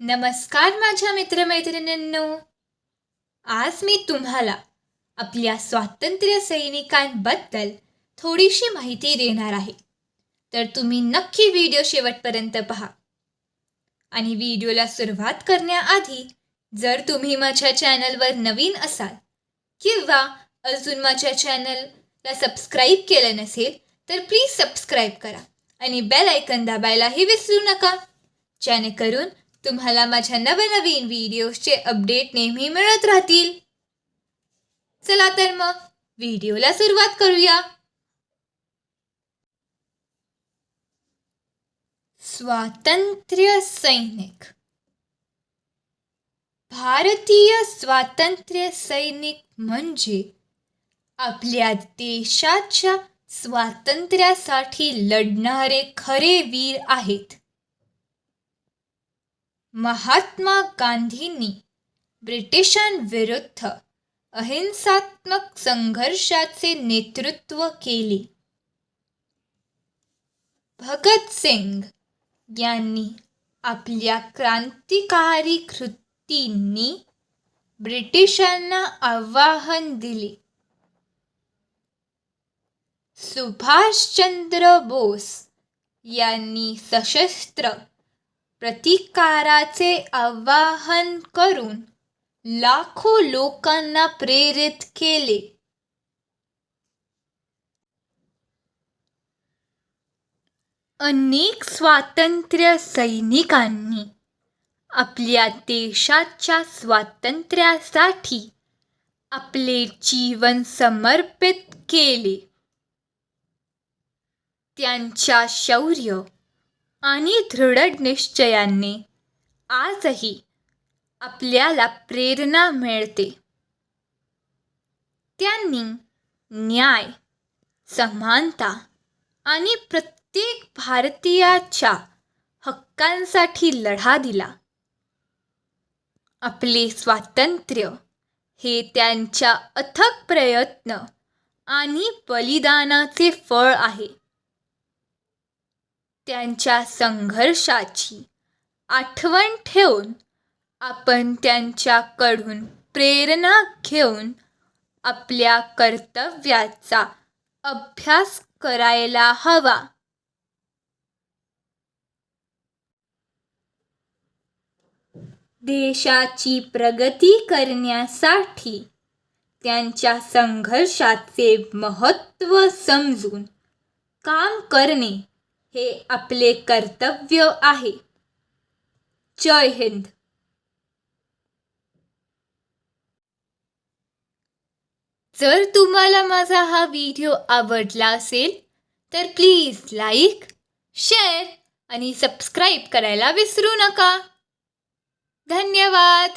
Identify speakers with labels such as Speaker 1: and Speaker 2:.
Speaker 1: नमस्कार माझ्या मित्रमैत्रिणींनो. आज मी तुम्हाला आपल्या स्वातंत्र्य सैनिकांबद्दल थोडीशी माहिती देणार आहे. तर तुम्ही नक्की व्हिडिओ शेवटपर्यंत पहा. आणि व्हिडिओला सुरुवात करण्याआधी जर तुम्ही माझ्या चॅनलवर नवीन असाल किंवा अजून माझ्या चॅनलला सबस्क्राईब केलं नसेल तर प्लीज सबस्क्राईब करा आणि बेल ऐकन दाबायलाही विसरू नका. जेणेकरून तुम्हाला माझ्या नवनवीन व्हिडिओजचे अपडेट नेहमी मिळत राहतील. चला तर मग व्हिडिओला सुरुवात करूया. स्वातंत्र्य सैनिक. भारतीय स्वातंत्र्य सैनिक म्हणजे आपल्या देशाच्या स्वातंत्र्यासाठी लढणारे खरे वीर आहेत. महात्मा गांधींनी ब्रिटिशांविरुद्ध अहिंसात्मक संघर्षाचे नेतृत्व केले. भगतसिंग यांनी आपल्या क्रांतिकारी कृतींनी ब्रिटिशांना आव्हान दिले. सुभाषचंद्र बोस यांनी सशस्त्र प्रतिकाराचे आवाहन करून लाखो लोकांना प्रेरित केले. अनेक स्वातंत्र्य सैनिकांनी आपल्या देशाच्या स्वातंत्र्यासाठी आपले जीवन समर्पित केले. त्यांच्या शौर्य आणि दृढ निश्चयाने आजही आपल्याला प्रेरणा मिळते. त्यांनी न्याय समानता आणि प्रत्येक भारतीयाच्या हक्कांसाठी लढा दिला. आपले स्वातंत्र्य हे त्यांच्या अथक प्रयत्न आणि बलिदानाचे फळ आहे. त्यांच्या संघर्षाची आठवण ठेवून आपण त्यांच्याकडून प्रेरणा घेऊन आपल्या कर्तव्याचा अभ्यास करायला हवा. देशाची प्रगती करण्यासाठी त्यांच्या संघर्षाचे महत्त्व समजून काम करणे हे आपले कर्तव्य आहे. जय हिंद. जर तुम्हाला माझा हा व्हिडिओ आवडला असेल तर प्लीज लाईक शेअर आणि सबस्क्राईब करायला विसरू नका. धन्यवाद.